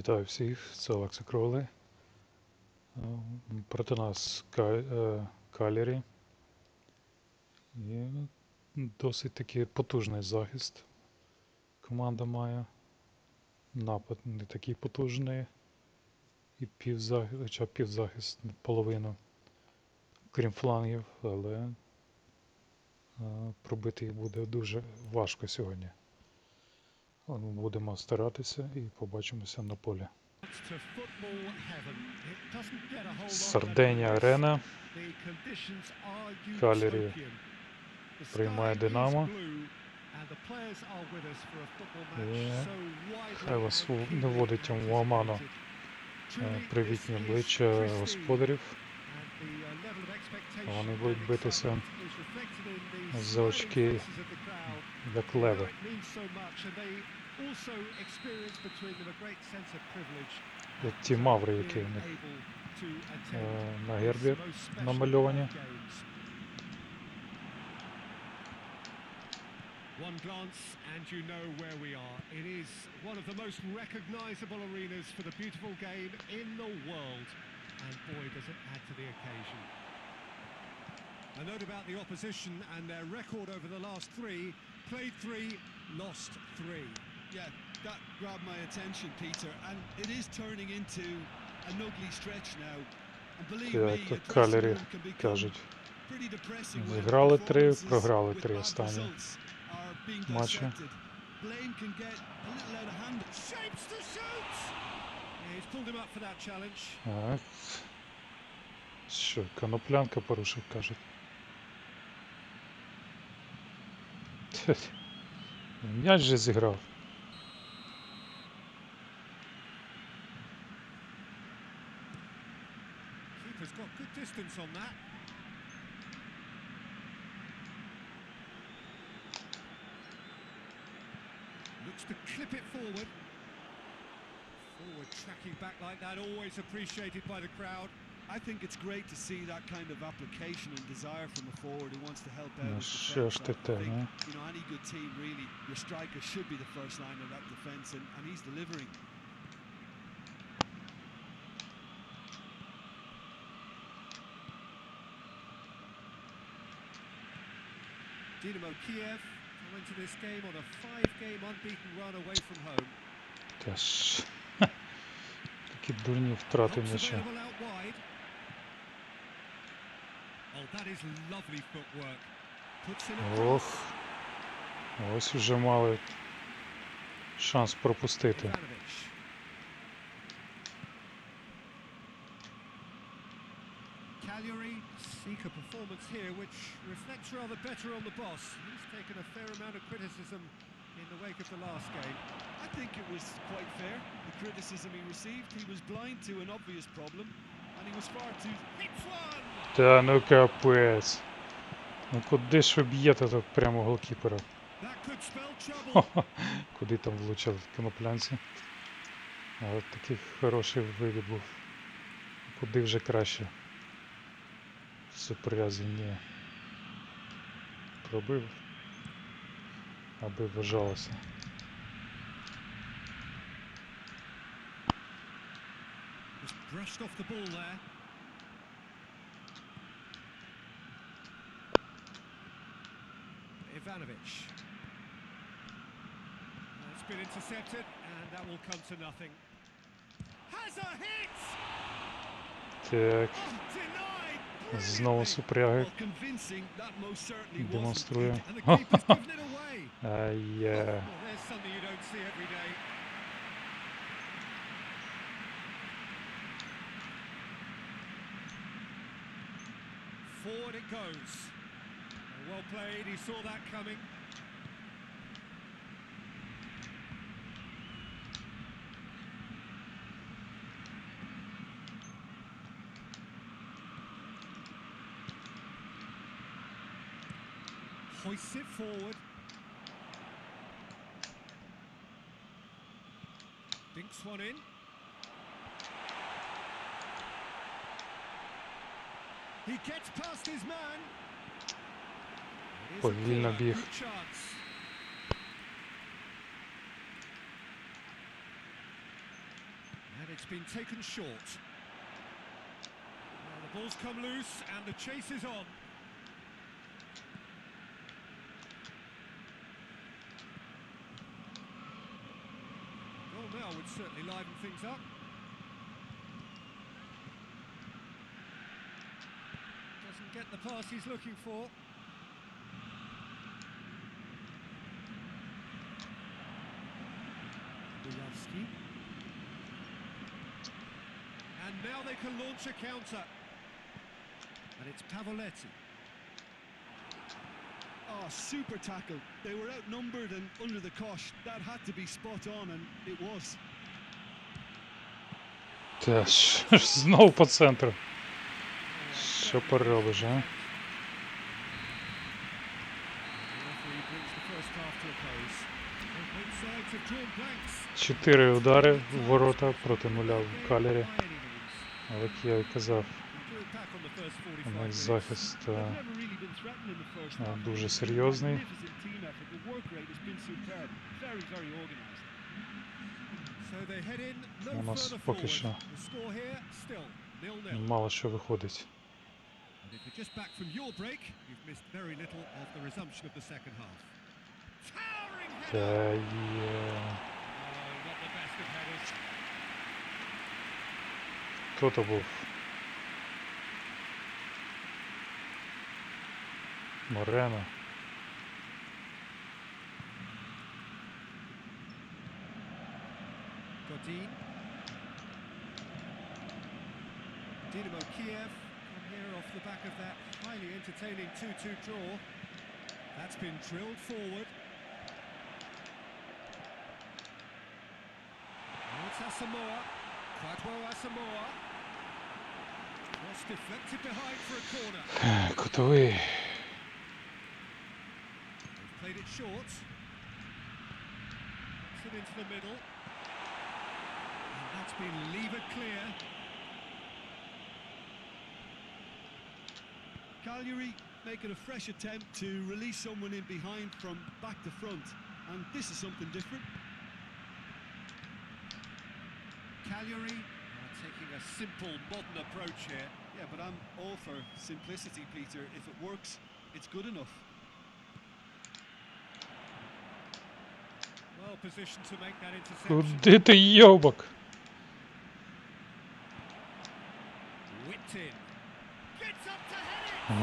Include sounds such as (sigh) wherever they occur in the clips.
Вітаю всіх, це Олекса Кроли. Е, Проти нас е, Калері. І досить таки потужний захист. Команда має. Напад не такий потужний. І півзахист, хоча півзахист половину. Крім флангів, але е, пробити їх буде дуже важко сьогодні. Ми будемо старатися і побачимося на полі. Сарденія Арена. Калері приймає Динамо. Хай вас не вводить в оману е, привітні обличчя господарів. Вони будуть битися за очки, як леви. Як ті маври, які в них е, на гербі намальовані. One glance and you know where we are. It is one of the most recognizable arenas for the beautiful game in the world. And boy, does it add to the occasion. A note about the opposition and their record over the last three. Played three, lost three. Yeah, that grabbed my attention, Peter, and it is turning into an ugly stretch now. And believe me, a Калері кажуть. pretty depressing when Зіграли три, програли три останні матчі. Blame can get a little out of hand. Shapes to shoot! Yeah, he's pulled him up for that challenge. Так. Що, коноплянка порушив, кажуть. М'яч же зіграв. distance on that. Looks to clip it forward. Forward tracking back like that, always appreciated by the crowd. I think it's great to see that kind of application and desire from a forward who wants to help out. Yes, defense, I think, there, you know, any good team really, your striker should be the first line of that defence, and, and he's delivering. Dynamo Kiev going to this game on a five-game unbeaten run away from home. Теж такі дурні втрати м'яча. Ох, ось уже мали шанс пропустити. Ivanovic. Seek a performance here which reflects rather better on the boss. He's taken a fair amount of criticism in the wake of the last game. I think it was quite fair, the criticism he received. He was blind to an obvious problem, and he was far too Hits one! Та ну капець. Ну куди ж ви б'єте тут прямо голкіпера? Куди там влучили коноплянці? Але такий хороший вивід був. Куди вже краще. Супрязі ні. Пробив. Аби вважалося. Just brushed off the ball there. Ivanovic. It's been intercepted, and that will come to nothing. Has a hit! Так, Oh, denied! Знову супряги демонструє. Ай-я. Forward it goes. Well played, he saw that coming. Hoists it forward. Dinks one in. He gets past his man. It is a Повільно corner, біг. good chance. it's been taken short. Well, the ball's come loose and the chase is on. Goal would certainly liven things up. Doesn't get the pass he's looking for. And now they can launch a counter. And it's Pavoletti. Oh, super tackle. They were outnumbered and under the cosh. That had to be spot on, and it was. Та ж знов по центру. Що поробиш, а? Чотири удари в ворота проти нуля в калері. Але як я і казав, наш захист е, е, дуже серйозний. У нас поки що мало що виходить. Та є... Е, Хто то був? Морено. Godin. Dynamo Kiev come here off the back of that highly entertaining 2-2 draw. That's been drilled forward. Now it's Asamoah. Quadwo Asamoah. Cross deflected behind for a corner. Е, (sighs) Кутовий. Played it short. Puts it into the middle. And that's been levered clear. Cagliari making a fresh attempt to release someone in behind from back to front. And this is something different. Cagliari are taking a simple, modern approach here. Yeah, but I'm all for simplicity, Peter. If it works, it's good enough. Куди ну, ти йобок?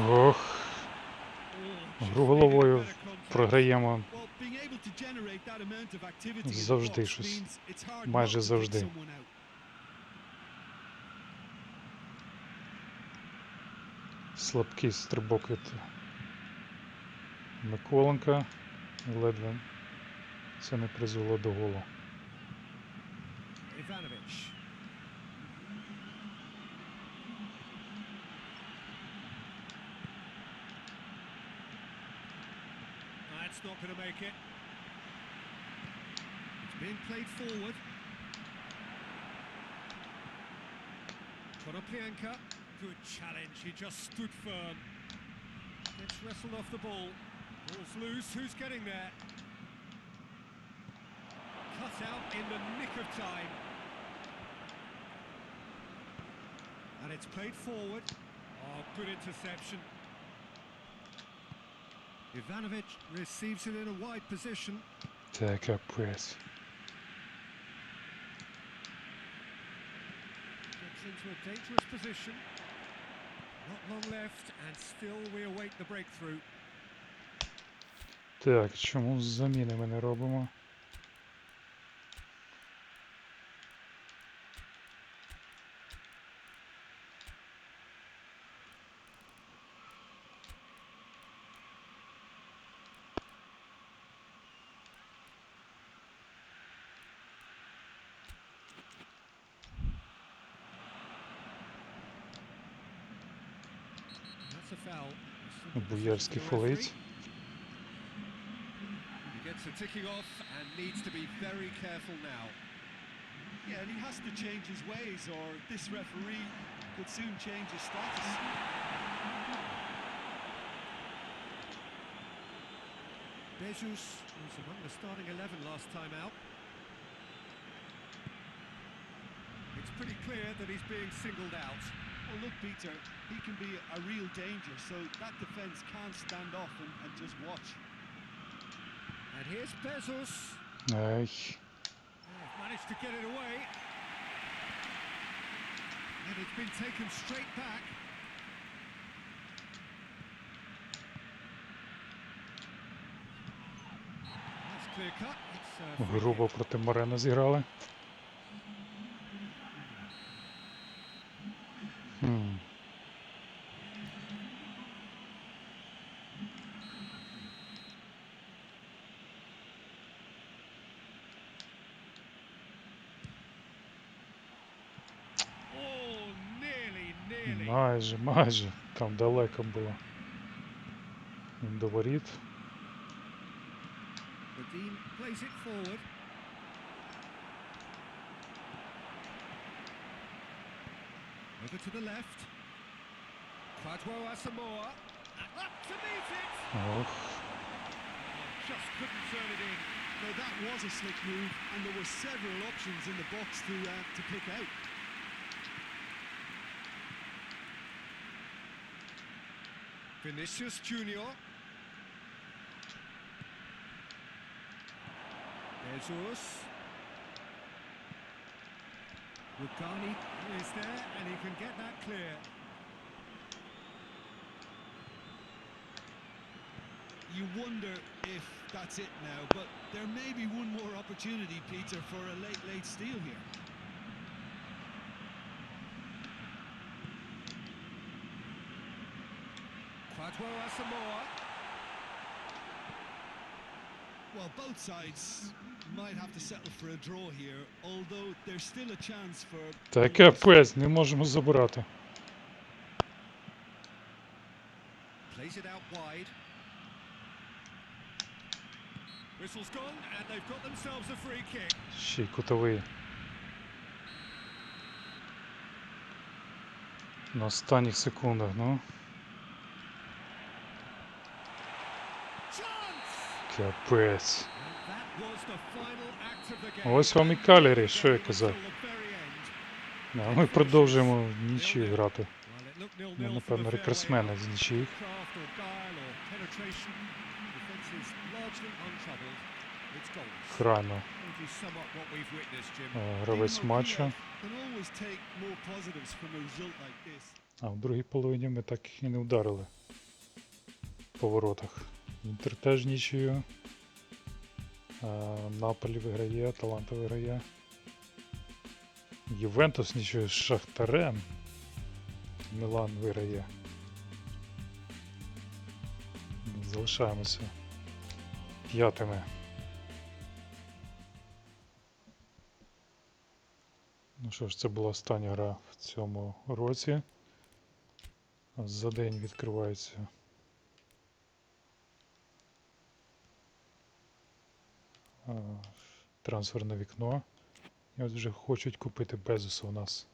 Ох. Гру головою програємо. Завжди щось. Майже завжди. Слабкий стрибок від Миколенка. Ледве це не призвело до голу. Ivanovic. That's not going to make it. It's being played forward. Konoplyanka, good challenge. He just stood firm. Gets wrestled off the ball. Ball's loose. Who's getting there? Cut out in the nick of time. And it's played forward. Oh, good interception. Ivanovic receives it in a wide position. Та капець. Gets into a dangerous position. Not long left, and still we await the breakthrough. Так, чому заміни ми не робимо? That's a foul. Буярський фолить. He gets a ticking off and needs to be very careful now. Yeah, and he has to change his ways, or this referee could soon change his status. Bezus was among the starting 11 last time out. It's pretty clear that he's being singled out. Well, look, Peter, he can be a real danger, so that defence can't stand off and, and just watch. And here's Bezos. Ей. They've managed to get it away. And it's been taken straight back. That's clear cut. It's uh, free Грубо kick. проти Морена зіграли. Майже, майже. Там далеко було. До воріт. The Dean plays it forward. Over to the left. Quadwo Asamoah. Up to meet it. Ох. Just couldn't turn it in. Now, that was a slick move, and there were several options in the box to, uh, to pick out. Vinicius Junior. Jesus. Rugani is there, and he can get that clear. You wonder if that's it now, but there may be one more opportunity, Peter, for a late, late steal here. Quadwo Asamoah. Well, both sides might have to settle for a draw here, although there's still a chance for. Та both капець, не можемо забрати. Plays it out wide. Whistle's gone, and they've got themselves a free kick. Ще й кутовий. На останніх секундах, ну. Капець. Ось вам і калері, що я казав. А Ми продовжуємо нічі грати. Ми, напевно, рекордсмени з нічі. Крайно. Е, гравець матча. А в другій половині ми так і не вдарили по воротах. Інтер теж нічию. А, Наполі виграє, Аталанта виграє. Ювентус нічию з Шахтарем. Мілан виграє. Залишаємося п'ятими. Ну що ж, це була остання гра в цьому році. За день відкривається трансферне вікно. І от вже хочуть купити Безоса у нас.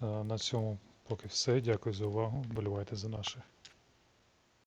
На цьому поки все. Дякую за увагу. Вболівайте за наших.